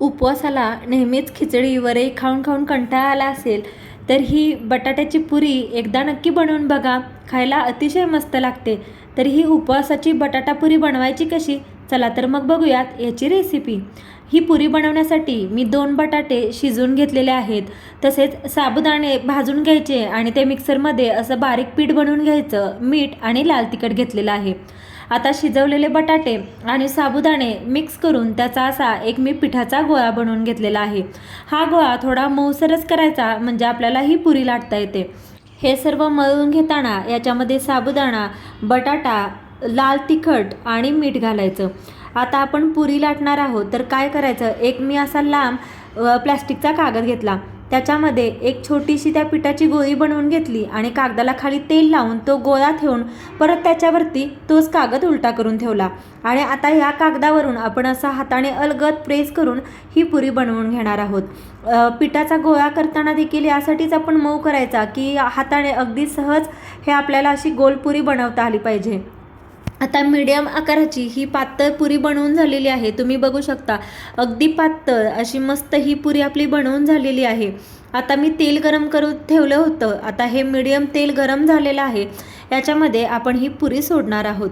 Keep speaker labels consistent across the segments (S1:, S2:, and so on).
S1: उपवासाला नेहमीच खिचडी वरई खाऊन खाऊन कंटाळा आला असेल तर ही बटाट्याची पुरी एकदा नक्की बनवून बघा. खायला अतिशय मस्त लागते. तर ही उपवासाची बटाटा पुरी बनवायची कशी? चला तर मग बघूयात याची रेसिपी ही पुरी बनवण्यासाठी मी दोन बटाटे शिजवून घेतलेले आहेत. तसेच साबुदाणे भाजून घ्यायचे आणि ते मिक्सरमध्ये असं बारीक पीठ बनवून घ्यायचं मीठ आणि लाल तिखट घेतलेलं आहे. आता शिजवलेले बटाटे आणि साबुदाणे मिक्स करून त्याचा असा एक मी पिठाचा गोळा बनवून घेतलेला आहे. हा गोळा थोडा मऊसरच करायचा म्हणजे आपल्याला ही पुरी लाटता येते. हे सर्व मळून घेताना याच्यामध्ये साबुदाणा बटाटा लाल तिखट आणि मीठ घालायचं. आता आपण पुरी लाटणार आहोत तर काय करायचं? एक मी असा लांब प्लॅस्टिकचा कागद घेतला. त्याच्यामध्ये एक छोटीशी त्या पिठाची गोळी बनवून घेतली आणि कागदाला खाली तेल लावून तो गोळा ठेवून परत त्याच्यावरती तोच कागद उलटा करून ठेवला. आणि आता ह्या कागदावरून आपण असा हाताने अलगद प्रेस करून ही पुरी बनवून घेणार आहोत. पिठाचा गोळा करताना देखील यासाठीच आपण मऊ करायचा की हाताने अगदी सहज हे आपल्याला अशी गोलपुरी बनवता आली पाहिजे. आता मीडियम आकाराची ही पातळ पुरी बनवून झालेली आहे. तुम्ही बघू शकता. अगदी पातळ अशी मस्त ही पुरी आपली बनवून झालेली आहे. आता मी तेल गरम करून ठेवलं होतं. आता हे मीडियम तेल गरम झालेलं आहे. याच्यामध्ये आपण ही पुरी सोडणार आहोत.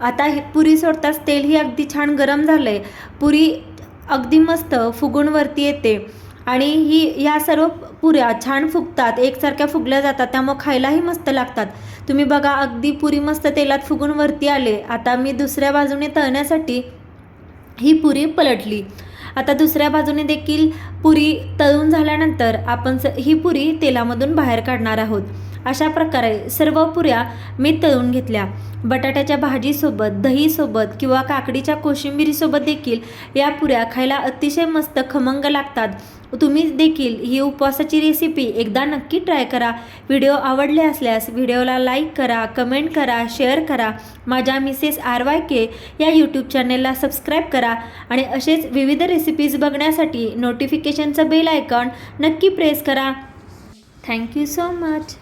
S1: आता हे पुरी सोडताच तेल ही अगदी छान गरम झालं आहे पुरी अगदी मस्त फुगूनवरती येते. आणि ही या सर्व पुऱ्या छान फुगतात. एकसारख्या फुगल्या जातात. त्यामुळे खायलाही मस्त लागतात. तुम्ही बघा अगदी पुरी मस्त तेलात फुगून वरती आले. आता मी दुसऱ्या बाजूने तळण्यासाठी ही पुरी पलटली. आता दुसऱ्या बाजूने देखील पुरी तळून झाल्यानंतर आपण स ही पुरी तेलामधून बाहेर काढणार आहोत. अशा प्रकारे सर्व पुऱ्या मी तळून घेतल्या. बटाट्याच्या भाजीसोबत दहीसोबत किंवा काकडीच्या कोशिंबिरीसोबत देखील या पुऱ्या खायला अतिशय मस्त खमंग लागतात. तुम्ही देखील ही उपवासाची रेसिपी एकदा नक्की ट्राय करा. व्हिडिओ आवडले असल्यास व्हिडिओला लाईक करा कमेंट करा शेअर करा. माझ्या मिसेस आर वाय के या यूट्यूब चॅनेलला सबस्क्राईब करा आणि असेच विविध रेसिपीज बघण्यासाठी नोटिफिकेशनचं बेल आयकॉन नक्की प्रेस करा. Thank you so much